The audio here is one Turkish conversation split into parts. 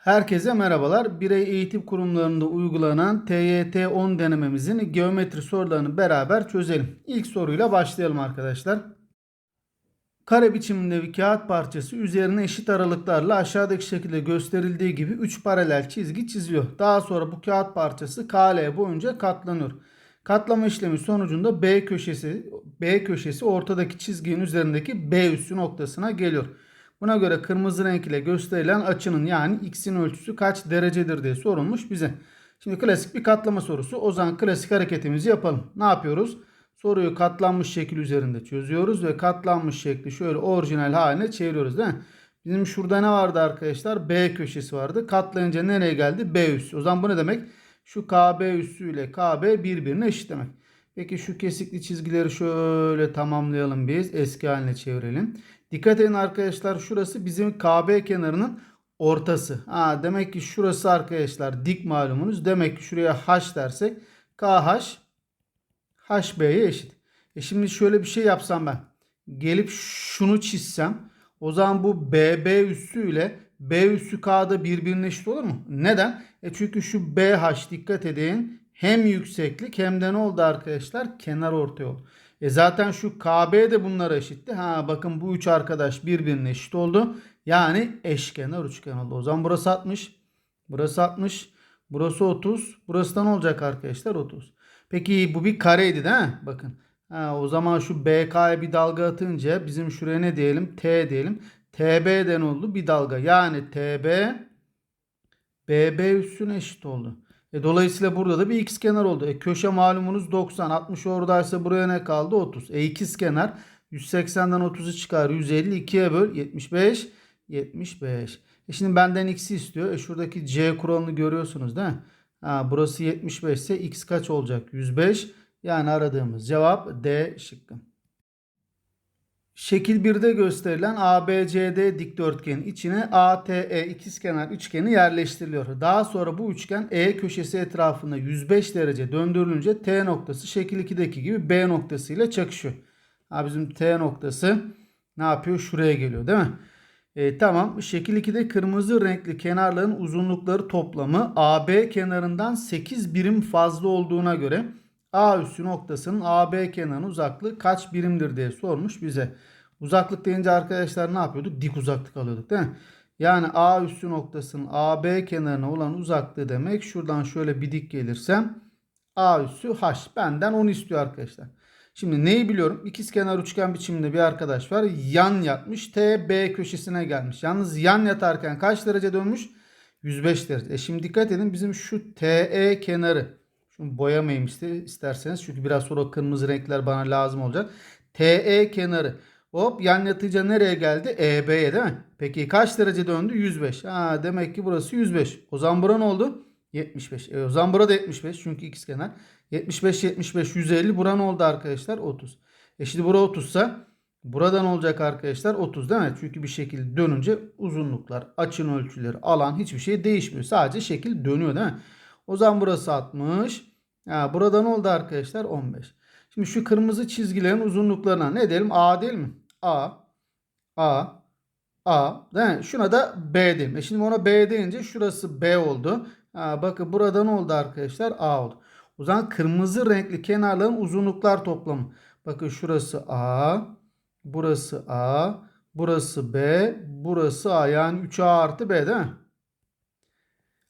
Herkese merhabalar. Birey eğitim kurumlarında uygulanan TYT 10 denememizin geometri sorularını beraber çözelim. İlk soruyla başlayalım arkadaşlar. Kare biçiminde bir kağıt parçası üzerine eşit aralıklarla aşağıdaki şekilde gösterildiği gibi 3 paralel çizgi çiziliyor. Daha sonra bu kağıt parçası KL boyunca katlanıyor. Katlama işlemi sonucunda B köşesi B köşesi ortadaki çizginin üzerindeki B üssü noktasına geliyor. Buna göre kırmızı renk ile gösterilen açının yani x'in ölçüsü kaç derecedir diye sorulmuş bize. Şimdi klasik bir katlama sorusu. O zaman klasik hareketimizi yapalım. Ne yapıyoruz? Soruyu katlanmış şekil üzerinde çözüyoruz ve katlanmış şekli şöyle orijinal haline çeviriyoruz değil mi? Bizim şurada ne vardı arkadaşlar? B köşesi vardı. Katlayınca nereye geldi? B üssü. O zaman bu ne demek? Şu KB üssü ile KB birbirine eşit demek. Peki şu kesikli çizgileri şöyle tamamlayalım biz. Eski haline çevirelim. Dikkat edin arkadaşlar şurası bizim KB kenarının ortası. Ha, demek ki şurası arkadaşlar dik malumunuz. Demek ki şuraya H dersek KH HB'ye eşit. E şimdi şöyle bir şey yapsam ben. Gelip şunu çizsem o zaman bu BB üssü ile B üssü K'da birbirine eşit olur mu? Neden? E çünkü şu BH dikkat edin hem yükseklik hem de ne oldu arkadaşlar? Kenar ortaya oldu. E zaten şu KB de bunlara eşitti. Ha bakın bu üç arkadaş birbirine eşit oldu. Yani eşkenar üçgen oldu. O zaman burası 60. Burası 60. Burası 30. Burası da ne olacak arkadaşlar? 30. Peki bu bir kareydi değil mi? Bakın. Ha, o zaman şu BK'ya bir dalga atınca bizim şuraya ne diyelim? T diyelim. TB'den oldu bir dalga. Yani TB BB üstüne eşit oldu. E, dolayısıyla burada da bir x kenar oldu. E, köşe malumunuz 90. 60 oradaysa buraya ne kaldı? 30. E ikiz kenar 180'den 30'u çıkar. 150 2'ye böl. 75. 75. E şimdi benden x'i istiyor. E şuradaki c kuralını görüyorsunuz değil mi? Ha, burası 75 ise x kaç olacak? 105. Yani aradığımız cevap D şıkkı. Şekil 1'de gösterilen ABCD dikdörtgenin içine ATE ikizkenar üçgeni yerleştiriliyor. Daha sonra bu üçgen E köşesi etrafında 105 derece döndürülünce T noktası şekil 2'deki gibi B noktası ile çakışıyor. Ha bizim T noktası ne yapıyor? Şuraya geliyor değil mi? E, tamam. Şekil 2'de kırmızı renkli kenarların uzunlukları toplamı AB kenarından 8 birim fazla olduğuna göre A üssü noktasının AB kenarının uzaklığı kaç birimdir diye sormuş bize. Uzaklık deyince arkadaşlar ne yapıyorduk? Dik uzaklık alıyorduk değil mi? Yani A üssü noktasının AB kenarına olan uzaklığı demek. Şuradan şöyle bir dik gelirsem A üssü H. Benden onu istiyor arkadaşlar. Şimdi neyi biliyorum? İkizkenar üçgen biçiminde bir arkadaş var. Yan yatmış. T B köşesine gelmiş. Yalnız yan yatarken kaç derece dönmüş? 105 derece. E şimdi dikkat edin bizim şu TE kenarı. Şunu boyamayayım isterseniz. Çünkü biraz sonra kırmızı renkler bana lazım olacak. TE kenarı. Hop yan yatınca nereye geldi? EB'ye değil mi? Peki kaç derece döndü? 105. Ha, demek ki burası 105. O zaman bura ne oldu? 75. E, o zaman burada 75 çünkü ikizkenar. 75 75 150 bura ne oldu arkadaşlar? 30. E şimdi bura 30 ise buradan olacak arkadaşlar 30 değil mi? Çünkü bir şekilde dönünce uzunluklar, açın ölçüleri, alan hiçbir şey değişmiyor. Sadece şekil dönüyor değil mi? O zaman burası 60. Ha, burada ne oldu arkadaşlar? 15. Şimdi şu kırmızı çizgilerin uzunluklarına ne diyelim? A değil mi? A, A, A. Değil mi? Şuna da B diyeyim. E şimdi ona B deyince şurası B oldu. Ha, bakın burada ne oldu arkadaşlar? A oldu. O zaman kırmızı renkli kenarların uzunluklar toplamı. Bakın şurası A, burası A, burası B, burası A. Yani 3A artı B değil mi?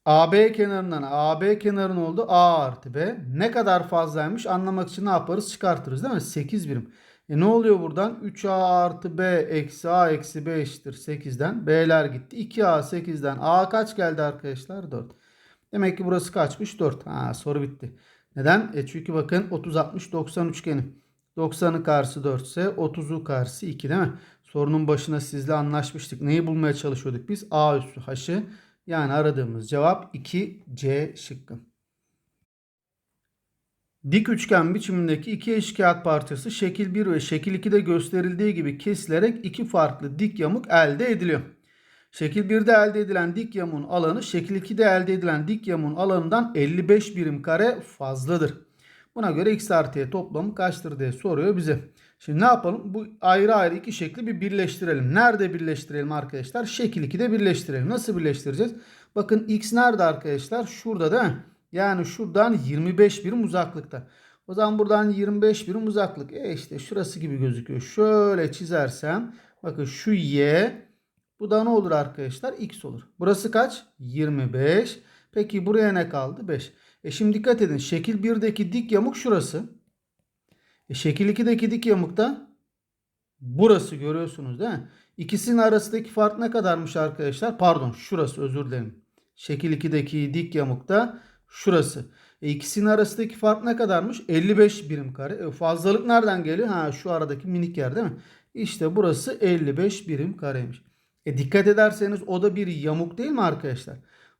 AB kenarından AB kenarın oldu A artı B. Ne kadar fazlaymış anlamak için ne yaparız? Çıkartırız değil mi? 8 birim. E ne oluyor buradan? 3A artı B eksi A eksi B eşittir 8'den. B'ler gitti. 2A 8'den. A kaç geldi arkadaşlar? 4. Demek ki burası kaçmış? 4. Ha, soru bitti. Neden? E çünkü bakın 30 60 90 üçgeni. 90'ın karşısı 4 ise 30'u karşısı 2 değil mi? Sorunun başına sizle anlaşmıştık. Neyi bulmaya çalışıyorduk biz? A üssü H'ı. Yani aradığımız cevap 2C şıkkı. Dik üçgen biçimindeki iki eşkağıt parçası şekil 1 ve şekil 2'de gösterildiği gibi kesilerek iki farklı dik yamuk elde ediliyor. Şekil 1'de elde edilen dik yamuğun alanı şekil 2'de elde edilen dik yamuğun alanından 55 birim kare fazladır. Buna göre x artı y toplamı kaçtır diye soruyor bize. Şimdi ne yapalım? Bu ayrı ayrı iki şekli bir birleştirelim. Nerede birleştirelim arkadaşlar? Şekil 2'de birleştirelim. Nasıl birleştireceğiz? Bakın x nerede arkadaşlar? Şurada değil mi? Yani şuradan 25 birim uzaklıkta. O zaman buradan 25 birim uzaklık. E işte şurası gibi gözüküyor. Şöyle çizersem bakın şu y bu da ne olur arkadaşlar? X olur. Burası kaç? 25. Peki buraya ne kaldı? 5. E şimdi dikkat edin. Şekil 1'deki dik yamuk şurası. E şekil 2'deki dik yamuk da burası görüyorsunuz değil mi? İkisinin arasındaki fark ne kadarmış arkadaşlar? Pardon şurası özür dilerim. Şekil 2'deki dik yamuk da şurası. E ikisinin arasındaki fark ne kadarmış? 55 birim kare. E fazlalık nereden geliyor? Ha şu aradaki minik yer değil mi? İşte burası 55 birim kareymiş. E dikkat ederseniz o da bir yamuk değil mi arkadaşlar?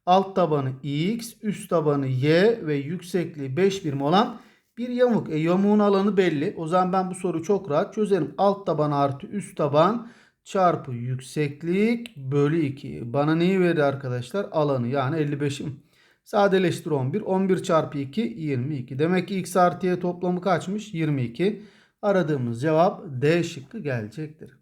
Alt tabanı x, üst tabanı y ve yüksekliği 5 birim olan bir yamuk. E yamuğun alanı belli. O zaman ben bu soruyu çok rahat çözerim. Alt taban artı üst taban çarpı yükseklik bölü 2. Bana neyi verir arkadaşlar? Alanı yani 55'im. Sadeleştir 11. 11 çarpı 2 22. Demek ki x artı y toplamı kaçmış? 22. Aradığımız cevap D şıkkı gelecektir.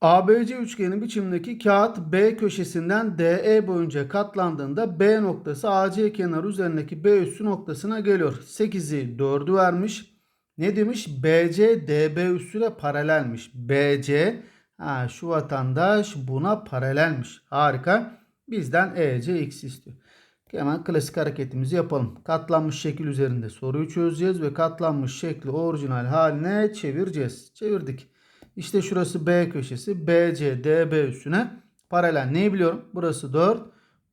ABC üçgeni biçimdeki kağıt B köşesinden DE boyunca katlandığında B noktası AC kenarı üzerindeki B üssü noktasına geliyor. 8'i 4'ü vermiş. Ne demiş? BC DB üssüne paralelmiş. BC ha, şu vatandaş buna paralelmiş. Harika. Bizden EC x istiyor. Hemen klasik hareketimizi yapalım. Katlanmış şekil üzerinde soruyu çözeceğiz ve katlanmış şekli orijinal haline çevireceğiz. Çevirdik. İşte şurası B köşesi. BC DB üstüne paralel. Neyi biliyorum? Burası 4.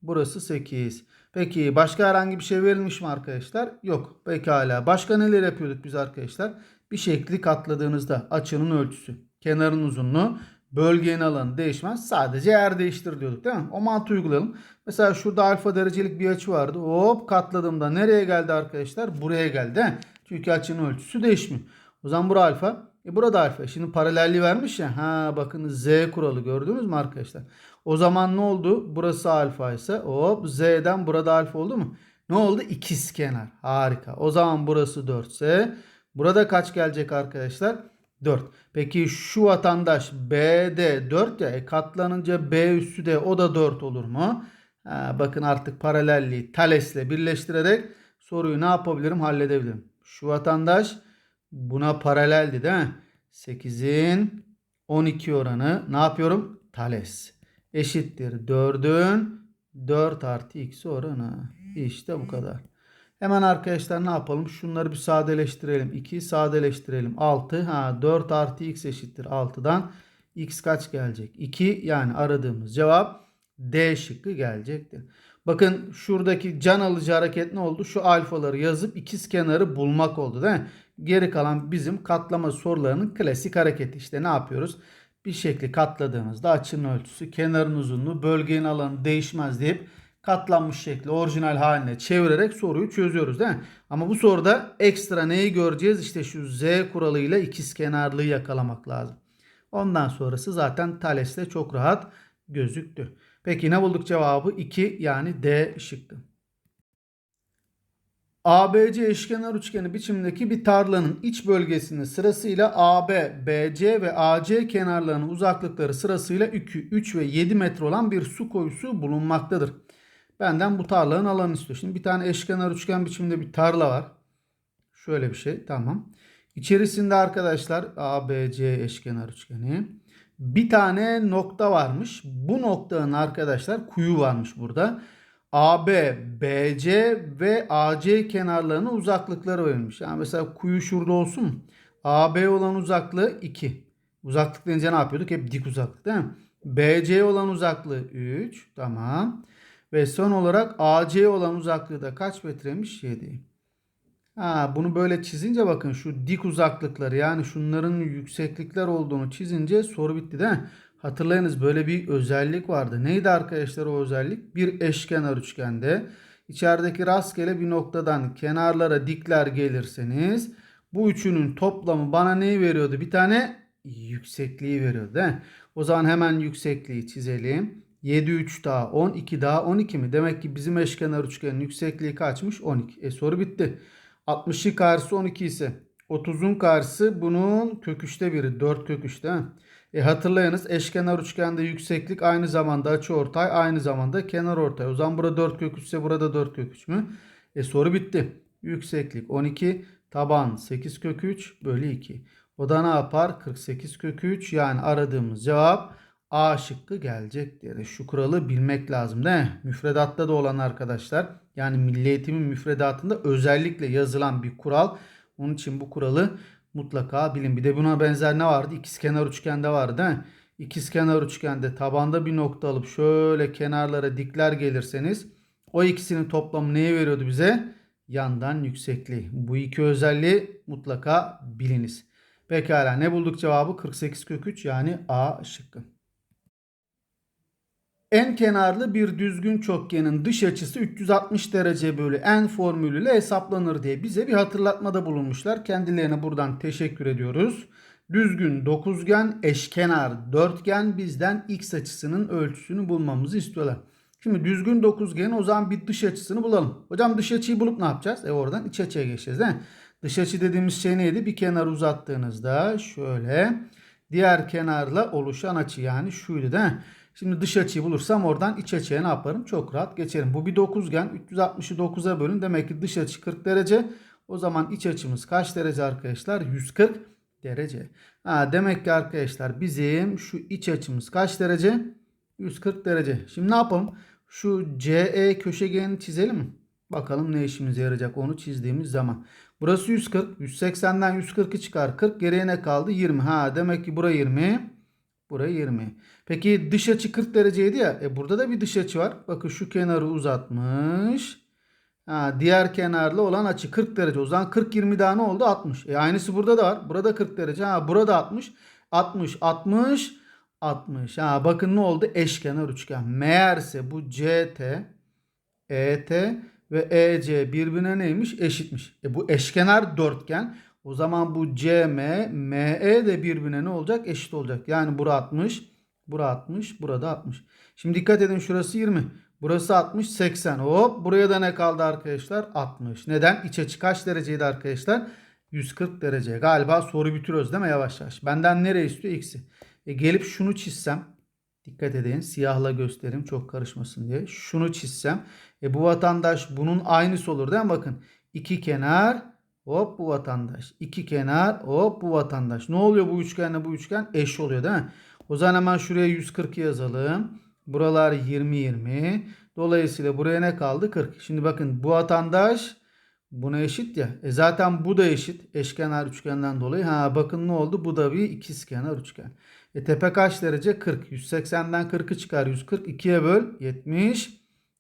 Burası 8. Peki başka herhangi bir şey verilmiş mi arkadaşlar? Yok. Pekala. Başka neler yapıyorduk biz arkadaşlar? Bir şekli katladığınızda açının ölçüsü, kenarın uzunluğu, bölgenin alanı değişmez. Sadece yer değiştir diyorduk değil mi? O mantığı uygulayalım. Mesela şurada alfa derecelik bir açı vardı. Hop katladığımda nereye geldi arkadaşlar? Buraya geldi. Çünkü açının ölçüsü değişmiyor. O zaman bura alfa. E burada alfa. Şimdi paralelliği vermiş ya. Ha bakın Z kuralı gördünüz mü arkadaşlar? O zaman ne oldu? Burası alfa ise hop Z'den burada alfa oldu mu? Ne oldu? İkiz kenar. Harika. O zaman burası 4 ise burada kaç gelecek arkadaşlar? 4. Peki şu vatandaş B'de 4 ya e katlanınca B üssü de o da 4 olur mu? Ha, bakın artık paralelliği Thales'le birleştirerek soruyu ne yapabilirim? Halledebilirim. Şu vatandaş buna paraleldi değil mi? 8'in 12 oranı ne yapıyorum? Thales eşittir 4'ün 4 artı x oranı. İşte bu kadar. Hemen arkadaşlar ne yapalım? Şunları bir sadeleştirelim. 2 sadeleştirelim. 6. Ha 4 artı x eşittir 6'dan. x kaç gelecek? 2 yani aradığımız cevap D şıkkı gelecektir. Bakın şuradaki can alıcı hareket ne oldu? Şu alfaları yazıp ikiz kenarı bulmak oldu değil mi? Geri kalan bizim katlama sorularının klasik hareketi. İşte ne yapıyoruz? Bir şekli katladığımızda açının ölçüsü, kenarın uzunluğu, bölgenin alanı değişmez deyip katlanmış şekli orijinal haline çevirerek soruyu çözüyoruz değil mi? Ama bu soruda ekstra neyi göreceğiz? İşte şu z kuralıyla ikizkenarlığı yakalamak lazım. Ondan sonrası zaten Thales'te çok rahat gözüktü. Peki ne bulduk cevabı? 2 yani D şıkkı. ABC eşkenar üçgeni biçimindeki bir tarlanın iç bölgesinde sırasıyla AB, BC ve AC kenarlarının uzaklıkları sırasıyla 2, 3 ve 7 metre olan bir su koyusu bulunmaktadır. Benden bu tarlanın alanı istiyor. Şimdi bir tane eşkenar üçgen biçiminde bir tarla var. Şöyle bir şey tamam. İçerisinde arkadaşlar ABC eşkenar üçgeni. Bir tane nokta varmış. Bu noktanın arkadaşlar kuyu varmış burada. AB, BC ve AC kenarlarının uzaklıkları verilmiş. Yani mesela kuyu şurada olsun? AB olan uzaklığı 2. Uzaklık deyince ne yapıyorduk? Hep dik uzaklık değil mi? BC olan uzaklığı 3. Tamam. Ve son olarak AC olan uzaklığı da kaç metreymiş? 7. Ha, bunu böyle çizince bakın şu dik uzaklıkları yani şunların yükseklikler olduğunu çizince soru bitti değil mi? Hatırlayınız böyle bir özellik vardı. Neydi arkadaşlar o özellik? Bir eşkenar üçgende içerideki rastgele bir noktadan kenarlara dikler gelirseniz bu üçünün toplamı bana neyi veriyordu? Bir tane yüksekliği veriyordu değil mi? O zaman hemen yüksekliği çizelim. 7 3 daha 12 daha 12 mi? Demek ki bizim eşkenar üçgenin yüksekliği kaçmış? 12. E soru bitti. 60'ın karşısı 12 ise 30'un karşısı bunun kök 3'te biri. 4 kök 3 değil mi? E hatırlayınız eşkenar üçgende yükseklik aynı zamanda açı ortay aynı zamanda kenar ortay. O zaman burada 4 kök 3 ise burada 4 kök 3 mü? E soru bitti. Yükseklik 12 taban 8 kök 3 bölü 2. O da ne yapar? 48 kök 3 yani aradığımız cevap A şıkkı gelecektir. Şu kuralı bilmek lazım değil mi? Müfredatta da olan arkadaşlar yani milli eğitimin müfredatında özellikle yazılan bir kural. Onun için bu kuralı mutlaka bilin. Bir de buna benzer ne vardı? İkizkenar üçgende vardı değil mi? İkizkenar üçgende tabanda bir nokta alıp şöyle kenarlara dikler gelirseniz o ikisinin toplamı neyi veriyordu bize? Yandan yüksekliği. Bu iki özelliği mutlaka biliniz. Pekala ne bulduk cevabı? 48 kök 3 yani A şıkkı. En kenarlı bir düzgün çokgenin dış açısı 360 derece bölü n formülüyle hesaplanır diye bize bir hatırlatmada bulunmuşlar. Kendilerine buradan teşekkür ediyoruz. Düzgün dokuzgen, eşkenar dörtgen bizden x açısının ölçüsünü bulmamızı istiyorlar. Şimdi düzgün dokuzgenin o zaman bir dış açısını bulalım. Hocam dış açıyı bulup ne yapacağız? E oradan iç açıya geçeceğiz değil mi? Dış açı dediğimiz şey neydi? Bir kenar uzattığınızda şöyle diğer kenarla oluşan açı yani şuydu değil mi? Şimdi dış açıyı bulursam oradan iç açıya ne yaparım? Çok rahat geçerim. Bu bir dokuzgen. 360'ı 9'a bölün. Demek ki dış açı 40 derece. O zaman iç açımız kaç derece arkadaşlar? 140 derece. Ha, demek ki arkadaşlar bizim şu iç açımız kaç derece? 140 derece. Şimdi ne yapalım? Şu CE köşegenini çizelim? Bakalım ne işimize yarayacak onu çizdiğimiz zaman. Burası 140. 180'den 140'ı çıkar. 40 geriye ne kaldı? 20. Ha demek ki bura 20. Buraya 20. Peki dış açı 40 dereceydi ya. E burada da bir dış açı var. Bakın şu kenarı uzatmış. Ha, diğer kenarlı olan açı 40 derece. O zaman 40 20 daha ne oldu? 60. E aynısı burada da var. Burada 40 derece. Ha burada 60. 60 60 60. Ha bakın ne oldu? Eşkenar üçgen. Meğerse bu CT ET ve EC birbirine neymiş? Eşitmiş. E bu eşkenar dörtgen. O zaman bu CM, ME de birbirine ne olacak? Eşit olacak. Yani bura 60, bura 60, burada 60. Şimdi dikkat edin şurası 20. Burası 60, 80. Hop buraya da ne kaldı arkadaşlar? 60. Neden? İç açı kaç dereceydi arkadaşlar? 140 derece. Galiba soru bitiriyoruz değil mi yavaş yavaş? Benden nereye istiyor? X'i. E gelip şunu çizsem. Dikkat edin siyahla göstereyim çok karışmasın diye. Şunu çizsem. E bu vatandaş bunun aynısı olur değil mi? Bakın iki kenar hop bu vatandaş. iki kenar hop bu vatandaş. Ne oluyor bu üçgenle bu üçgen? Eş oluyor değil mi? O zaman hemen şuraya 140 yazalım. Buralar 20 20. Dolayısıyla buraya ne kaldı? 40. Şimdi bakın bu vatandaş buna eşit ya. E zaten bu da eşit. Eşkenar üçgenden dolayı. Ha bakın ne oldu? Bu da bir ikizkenar üçgen. E tepe kaç derece? 40. 180'den 40'ı çıkar. 140. 2'ye böl. 70.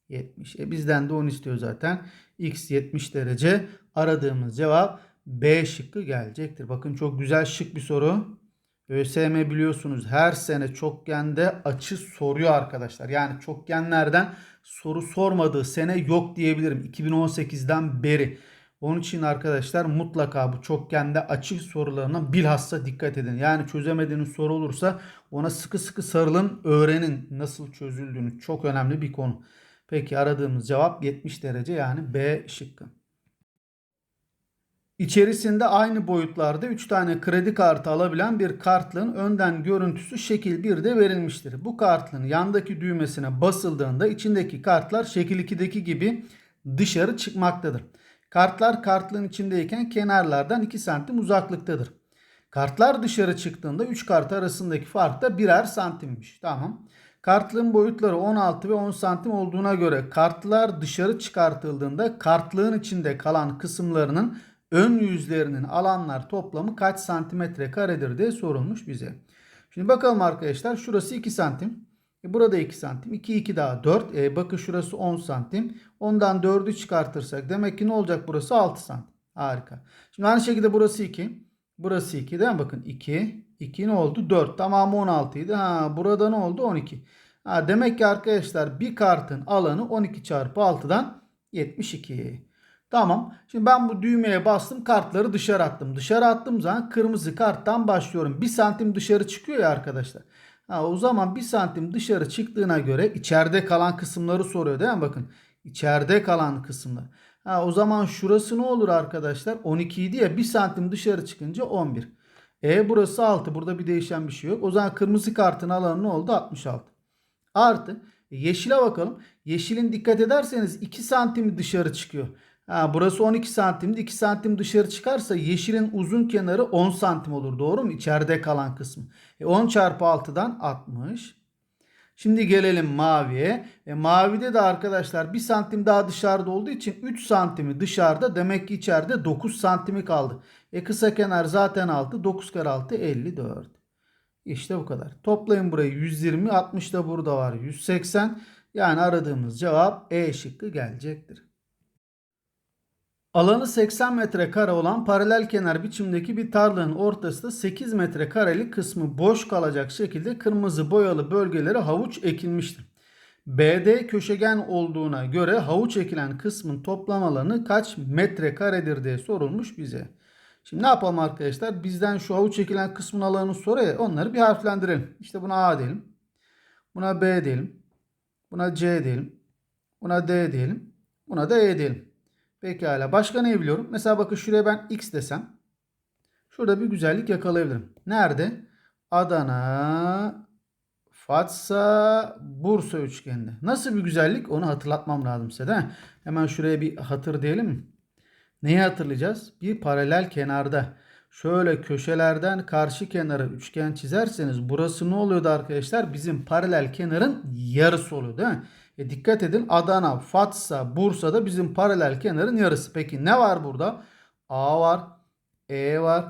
70. E bizden de 10 istiyor zaten. X 70 derece. Aradığımız cevap B şıkkı gelecektir. Bakın çok güzel şık bir soru. ÖSYM biliyorsunuz her sene çokgende açı soruyor arkadaşlar. Yani çokgenlerden soru sormadığı sene yok diyebilirim. 2018'den beri. Onun için arkadaşlar mutlaka bu çokgende açı sorularına bilhassa dikkat edin. Yani çözemediğiniz soru olursa ona sıkı sıkı sarılın, öğrenin nasıl çözüldüğünü. Çok önemli bir konu. Peki aradığımız cevap 70 derece yani B şıkkı. İçerisinde aynı boyutlarda 3 tane kredi kartı alabilen bir kartlığın önden görüntüsü şekil 1'de verilmiştir. Bu kartlığın yandaki düğmesine basıldığında içindeki kartlar şekil 2'deki gibi dışarı çıkmaktadır. Kartlar kartlığın içindeyken kenarlardan 2 santim uzaklıktadır. Kartlar dışarı çıktığında 3 kart arasındaki fark da birer santimmiş. Tamam. Kartlığın boyutları 16 ve 10 santim olduğuna göre kartlar dışarı çıkartıldığında kartlığın içinde kalan kısımlarının ön yüzlerinin alanlar toplamı kaç santimetre karedir diye sorulmuş bize. Şimdi bakalım arkadaşlar şurası 2 santim. E burada 2 santim. 2 2 daha 4. E bakın şurası 10 santim. Ondan 4'ü çıkartırsak demek ki ne olacak burası 6 santim. Harika. Şimdi aynı şekilde burası 2. Burası 2 değil mi? Bakın 2. 2 ne oldu? 4. Tamamı 16 idi. Ha, burada ne oldu? 12. Ha, demek ki arkadaşlar bir kartın alanı 12 çarpı 6'dan 72. Tamam. Şimdi ben bu düğmeye bastım. Kartları dışarı attım. Dışarı attığım zaman kırmızı karttan başlıyorum. 1 santim dışarı çıkıyor ya arkadaşlar. Ha, o zaman 1 santim dışarı çıktığına göre içeride kalan kısımları soruyor değil mi? Bakın içeride kalan kısımlar. Ha, o zaman şurası ne olur arkadaşlar? 12 idi ya 1 santim dışarı çıkınca 11. E burası 6. Burada bir değişen bir şey yok. O zaman kırmızı kartın alanı ne oldu? 66. Artı e, yeşile bakalım. Yeşilin dikkat ederseniz 2 santim dışarı çıkıyor. Ha, burası 12 santimdi. 2 santim dışarı çıkarsa yeşilin uzun kenarı 10 santim olur. Doğru mu? İçeride kalan kısmı. E 10 çarpı 6'dan 60. Şimdi gelelim maviye. E, mavide de arkadaşlar 1 santim daha dışarıda olduğu için 3 santimi dışarıda. Demek ki içeride 9 santimi kaldı. E kısa kenar zaten 6. 9 kare 6 54. İşte bu kadar. Toplayın burayı 120. 60 da burada var. 180. Yani aradığımız cevap E şıkkı gelecektir. Alanı 80 metrekare olan paralel kenar biçimdeki bir tarlanın ortasında 8 metrekarelik kısmı boş kalacak şekilde kırmızı boyalı bölgelere havuç ekilmiştir. BD köşegen olduğuna göre havuç ekilen kısmın toplam alanı kaç metrekaredir diye sorulmuş bize. Şimdi ne yapalım arkadaşlar? Bizden şu havuç ekilen kısmın alanını soruyor. Onları bir harflendirelim. İşte buna A diyelim. Buna B diyelim. Buna C diyelim. Buna D diyelim. Buna da E diyelim. Pekala. Başka ne biliyorum? Mesela bakın şuraya ben X desem. Şurada bir güzellik yakalayabilirim. Nerede? Adana, Fatsa, Bursa üçgeninde. Nasıl bir güzellik? Onu hatırlatmam lazım size mi? Hemen şuraya bir hatır diyelim? Neyi hatırlayacağız? Bir paralel kenarda. Şöyle köşelerden karşı kenara üçgen çizerseniz burası ne oluyordu arkadaşlar? Bizim paralel kenarın yarısı oluyor değil mi? E dikkat edin Adana, Fatsa, Bursa'da bizim paralel kenarın yarısı. Peki ne var burada? A var, E var,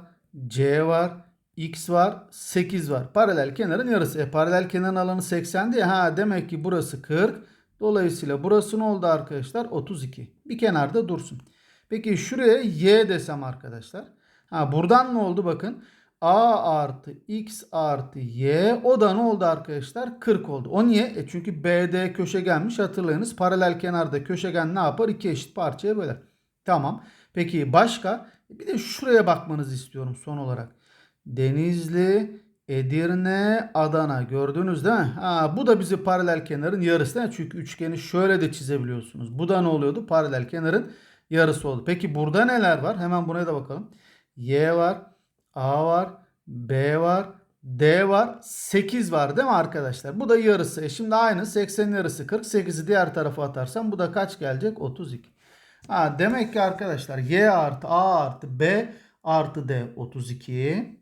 C var, X var, 8 var. Paralel kenarın yarısı. E paralel kenarın alanı 80 diye. Ha demek ki burası 40. Dolayısıyla burası ne oldu arkadaşlar? 32. Bir kenarda dursun. Peki şuraya Y desem arkadaşlar. Ha buradan ne oldu bakın. A artı X artı Y o da ne oldu arkadaşlar? 40 oldu. O niye? E çünkü BD köşegenmiş hatırlayınız. Paralel kenarda köşegen ne yapar? İki eşit parçaya böler. Tamam. Peki başka? Bir de şuraya bakmanızı istiyorum son olarak. Denizli, Edirne, Adana gördünüz değil mi? Ha, bu da bizi paralel kenarın yarısı değil mi? Çünkü üçgeni şöyle de çizebiliyorsunuz. Bu da ne oluyordu? Paralel kenarın yarısı oldu. Peki burada neler var? Hemen buraya da bakalım. Y var. A var. B var. D var. 8 var değil mi arkadaşlar? Bu da yarısı. E şimdi aynı 80'in yarısı 48'i diğer tarafa atarsam bu da kaç gelecek? 32. Ha, demek ki arkadaşlar Y artı A artı B artı D 32.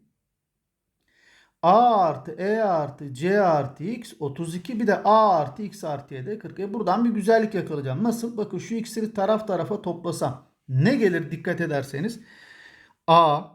A artı E artı C artı X 32 bir de A artı X artı Y de 40. E buradan bir güzellik yakalayacağım. Nasıl? Bakın şu X'leri taraf tarafa toplasam ne gelir dikkat ederseniz. A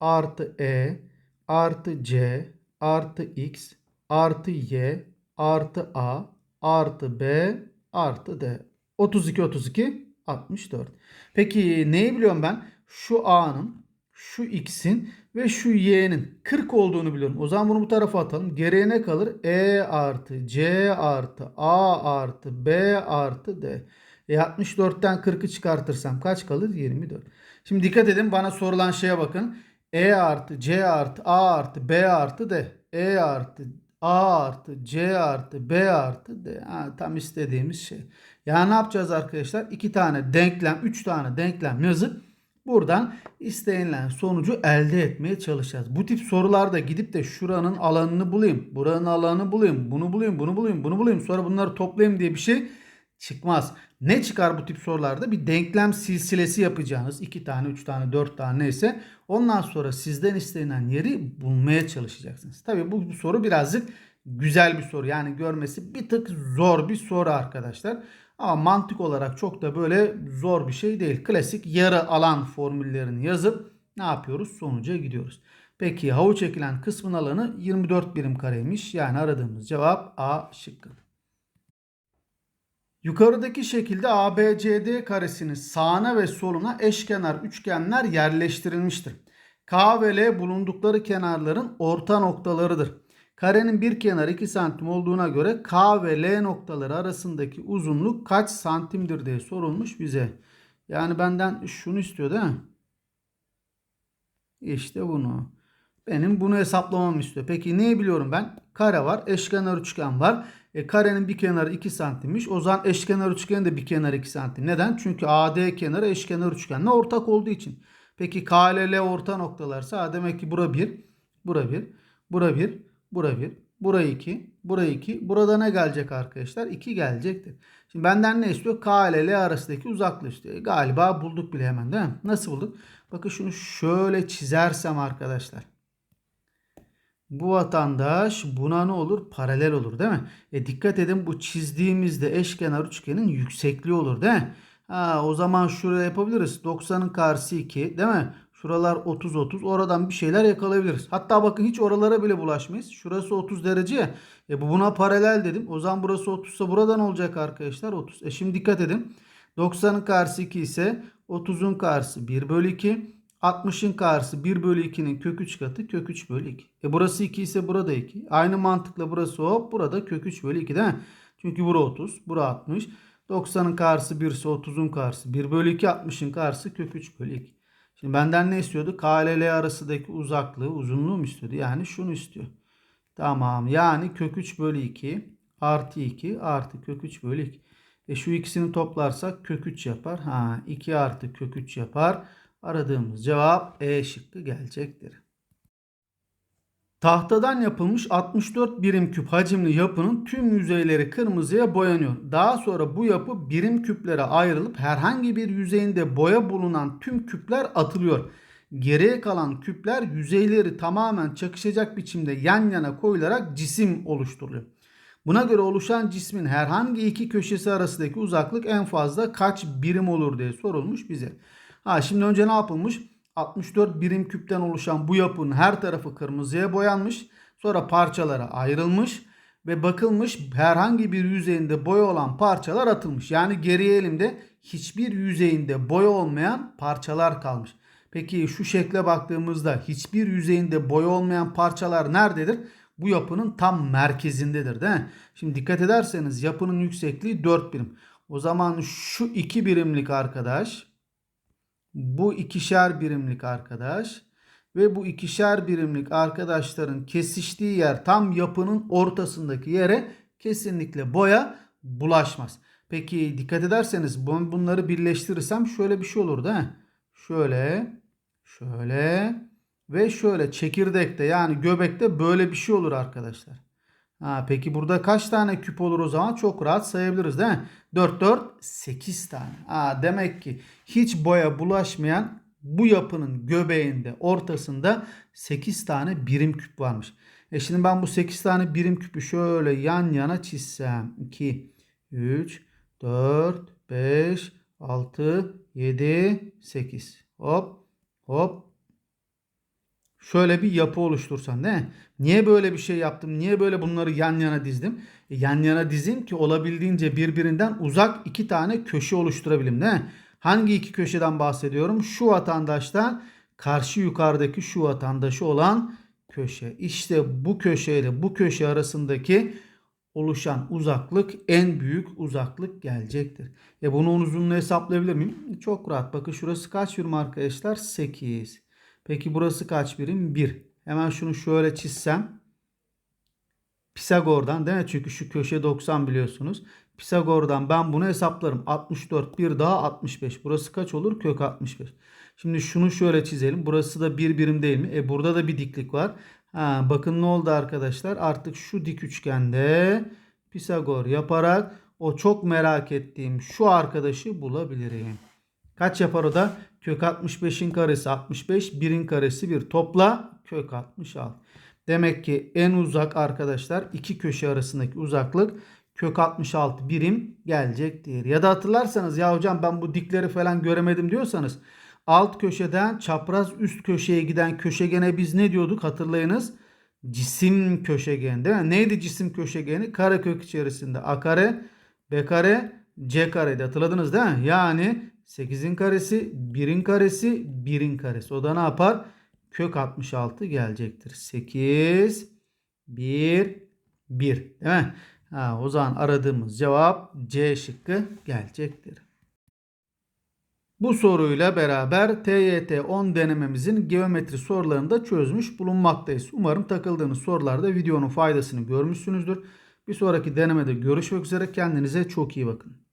artı E artı C artı X artı Y artı A artı B artı D. 32 32 64. Peki neyi biliyorum ben? Şu A'nın, şu X'in ve şu Y'nin 40 olduğunu biliyorum. O zaman bunu bu tarafa atalım. Geriye ne kalır? E artı C artı A artı B artı D. E 64'ten 40'ı çıkartırsam kaç kalır? 24. Şimdi dikkat edin bana sorulan şeye bakın. E artı C artı A artı B artı D. E artı A artı C artı B artı D. Ha, tam istediğimiz şey. Yani ne yapacağız arkadaşlar? İki tane denklem, üç tane denklem yazıp buradan istenilen sonucu elde etmeye çalışacağız. Bu tip sorularda gidip de şuranın alanını bulayım, buranın alanını bulayım, bunu bulayım, bunu bulayım, bunu bulayım, sonra bunları toplayayım diye bir şey çıkmaz. Ne çıkar bu tip sorularda? Bir denklem silsilesi yapacağınız. iki tane, üç tane, dört tane neyse. Ondan sonra sizden istenilen yeri bulmaya çalışacaksınız. Tabii bu, bu soru birazcık güzel bir soru. Yani görmesi bir tık zor bir soru arkadaşlar. Ama mantık olarak çok da böyle zor bir şey değil. Klasik yarı alan formüllerini yazıp ne yapıyoruz? Sonuca gidiyoruz. Peki havuç ekilen kısmın alanı 24 birim kareymiş. Yani aradığımız cevap A şıkkı. Yukarıdaki şekilde ABCD karesinin sağına ve soluna eşkenar üçgenler yerleştirilmiştir. K ve L bulundukları kenarların orta noktalarıdır. Karenin bir kenarı 2 santim olduğuna göre K ve L noktaları arasındaki uzunluk kaç santimdir diye sorulmuş bize. Yani benden şunu istiyor değil mi? İşte bunu. Benim bunu hesaplamamı istiyor. Peki neyi biliyorum ben? Kare var, eşkenar üçgen var. E, karenin bir kenarı 2 santimmiş. O zaman eşkenar üçgenin de bir kenarı 2 santim. Neden? Çünkü AD kenarı eşkenar üçgenle ortak olduğu için. Peki K ile L orta noktalarsa demek ki bura 1, bura 1, bura 1, bura 1, bura 2, bura 2. Burada ne gelecek arkadaşlar? 2 gelecektir. Şimdi benden ne istiyor? K ile L arasındaki uzaklığı. E, Galiba bulduk bile hemen değil mi? Nasıl bulduk? Bakın şunu şöyle çizersem arkadaşlar. Bu vatandaş buna ne olur? Paralel olur değil mi? E dikkat edin bu çizdiğimizde eşkenar üçgenin yüksekliği olur değil mi? Ha, o zaman şuraya yapabiliriz. 90'ın karşısı 2 değil mi? Şuralar 30 30. Oradan bir şeyler yakalayabiliriz. Hatta bakın hiç oralara bile bulaşmayız. Şurası 30 derece ya. E bu buna paralel dedim. O zaman burası 30 ise buradan olacak arkadaşlar 30. E şimdi dikkat edin. 90'ın karşısı 2 ise 30'un karşısı 1 bölü 2. 60'ın karşısı 1 bölü 2'nin kök 3 katı kök 3 bölü 2. E burası 2 ise burada 2. Aynı mantıkla burası hop burada kök 3 bölü 2 değil mi? Çünkü bura 30 bura 60. 90'ın karşısı 1 ise 30'un karşısı 1 bölü 2 60'ın karşısı kök 3 bölü 2. Şimdi benden ne istiyordu? K ile L arasındaki uzaklığı uzunluğu mu istiyordu? Yani şunu istiyor. Tamam yani kök 3 bölü 2 artı 2 artı kök 3 bölü 2. E şu ikisini toplarsak kök 3 yapar. Ha 2 artı kök 3 yapar. Aradığımız cevap E şıkkı gelecektir. Tahtadan yapılmış 64 birim küp hacimli yapının tüm yüzeyleri kırmızıya boyanıyor. Daha sonra bu yapı birim küplere ayrılıp herhangi bir yüzeyinde boya bulunan tüm küpler atılıyor. Geriye kalan küpler yüzeyleri tamamen çakışacak biçimde yan yana koyularak cisim oluşturuluyor. Buna göre oluşan cismin herhangi iki köşesi arasındaki uzaklık en fazla kaç birim olur diye sorulmuş bize. Ha şimdi önce ne yapılmış? 64 birim küpten oluşan bu yapının her tarafı kırmızıya boyanmış. Sonra parçalara ayrılmış ve bakılmış herhangi bir yüzeyinde boya olan parçalar atılmış. Yani geriye elimde hiçbir yüzeyinde boya olmayan parçalar kalmış. Peki şu şekle baktığımızda hiçbir yüzeyinde boya olmayan parçalar nerededir? Bu yapının tam merkezindedir değil mi? Şimdi dikkat ederseniz yapının yüksekliği 4 birim. O zaman şu 2 birimlik arkadaş bu ikişer birimlik arkadaş ve bu ikişer birimlik arkadaşların kesiştiği yer tam yapının ortasındaki yere kesinlikle boya bulaşmaz. Peki dikkat ederseniz bunları birleştirirsem şöyle bir şey olur değil mi? Şöyle, şöyle ve şöyle çekirdekte yani göbekte böyle bir şey olur arkadaşlar. Ha, peki burada kaç tane küp olur o zaman? Çok rahat sayabiliriz değil mi? 4 4 8 tane. Ha, demek ki hiç boya bulaşmayan bu yapının göbeğinde ortasında 8 tane birim küp varmış. E şimdi ben bu 8 tane birim küpü şöyle yan yana çizsem. 2, 3, 4, 5, 6, 7, 8. Hop hop şöyle bir yapı oluştursan değil mi? Niye böyle bir şey yaptım? Niye böyle bunları yan yana dizdim? E, yan yana dizim ki olabildiğince birbirinden uzak iki tane köşe oluşturabileyim değil mi? Hangi iki köşeden bahsediyorum? Şu vatandaştan karşı yukarıdaki şu vatandaşı olan köşe. İşte bu köşeyle bu köşe arasındaki oluşan uzaklık en büyük uzaklık gelecektir. E bunun uzunluğunu hesaplayabilir miyim? Çok rahat. Bakın şurası kaç birim arkadaşlar? 8. Peki burası kaç birim? 1. Hemen şunu şöyle çizsem. Pisagor'dan değil mi? Çünkü şu köşe 90 biliyorsunuz. Pisagor'dan ben bunu hesaplarım. 64 bir daha 65. Burası kaç olur? Kök 65. Şimdi şunu şöyle çizelim. Burası da bir birim değil mi? E burada da bir diklik var. Ha, bakın ne oldu arkadaşlar? Artık şu dik üçgende Pisagor yaparak o çok merak ettiğim şu arkadaşı bulabilirim. Kaç yapar o da? Kök 65'in karesi 65. 1'in karesi 1. Topla kök 66. Demek ki en uzak arkadaşlar iki köşe arasındaki uzaklık kök 66 birim gelecektir. Ya da hatırlarsanız ya hocam ben bu dikleri falan göremedim diyorsanız alt köşeden çapraz üst köşeye giden köşegene biz ne diyorduk hatırlayınız. Cisim köşegeni değil mi? Neydi cisim köşegeni? Karekök içerisinde a kare, b kare, c kareydi hatırladınız değil mi? Yani 8'in karesi, 1'in karesi, 1'in karesi. O da ne yapar? Kök 66 gelecektir. 8, 1, 1. Değil mi? Ha, o zaman aradığımız cevap C şıkkı gelecektir. Bu soruyla beraber TYT 10 denememizin geometri sorularını da çözmüş bulunmaktayız. Umarım takıldığınız sorularda videonun faydasını görmüşsünüzdür. Bir sonraki denemede görüşmek üzere. Kendinize çok iyi bakın.